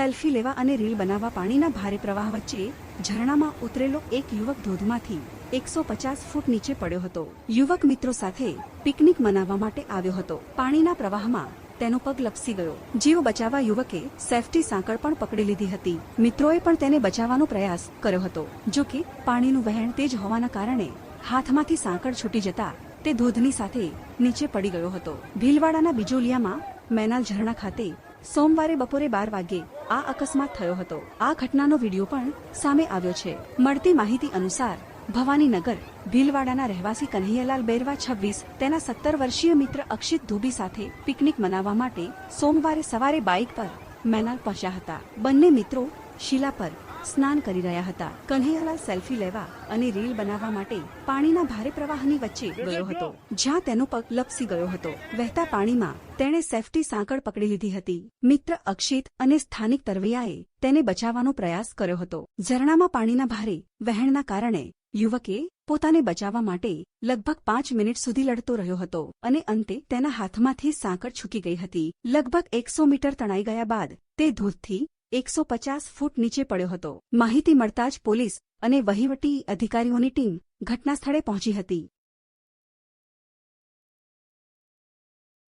Selfie લેવા અને reel બનાવવા પાણીના ભારે પ્રવાહ વચ્ચે ઝરણામાં ઉતરેલો એક યુવક ધોધમાંથી એકસો પચાસ ફૂટ નીચે પડ્યો હતો. યુવક મિત્રો સાથે પિકનિક મનાવવા માટે આવ્યો હતો. પાણીના પ્રવાહમાં તેનો પગ લપસી ગયો. જીવ બચાવવા યુવકે સેફટી સાંકળ પણ પકડી લીધી હતી. મિત્રોએ પણ તેને બચાવવાનો પ્રયાસ કર્યો હતો. જો કે પાણીનું વહેણ તેજ હોવાના કારણે હાથમાંથી સાંકળ છૂટી જતા તે ધોધની સાથે નીચે પડી ગયો હતો. ભીલવાડાના બિજોલિયામાં મેનાલ ઝરણા ખાતે સોમવારે બપોરે બાર વાગ્યે આ અકસ્માત થયો હતો. આ ઘટનાનો વીડિયો પણ સામે આવ્યો છે. મળતી માહિતી અનુસાર ભવાનીનગર ભીલવાડાના રહેવાસી કન્હૈયાલાલ બેરવા છવ્વીસ, તેના સત્તર વર્ષીય મિત્ર અક્ષિત ધુબી સાથે પિકનિક મનાવવા માટે સોમવારે સવારે બાઇક પર મેનાલ પહોંચ્યા હતા. બંને મિત્રો શીલા પર સ્નાન કરી રહ્યા હતા. કન્હૈયાલાલ સેલ્ફી લેવા અને રીલ બનાવવા માટે પાણીના ભારે પ્રવાહની વચ્ચે ગયો હતો. જ્યાં તેનો પગ લપસી ગયો હતો. વહેતા પાણીમાં તેણે સેફટી સાંકળ પકડી લીધી હતી. મિત્ર અક્ષિત અને સ્થાનિક તરવૈયાએ તેને બચાવવાનો પ્રયાસ કર્યો હતો. ઝરણામાં પાણીના ભારે વહેણના કારણે યુવકે પોતાને બચાવવા માટે લગભગ પાંચ મિનિટ સુધી લડતો રહ્યો હતો અને અંતે તેના હાથમાંથી સાંકળ છૂકી ગઈ હતી. લગભગ એકસો મીટર તણાઈ ગયા બાદ તે ધોધથી એકસો પચાસ ફૂટ નીચે પડ્યો હતો. માહિતી મળતા જ પોલીસ અને વહીવટી અધિકારીઓની ટીમ ઘટનાસ્થળે પહોંચી હતી.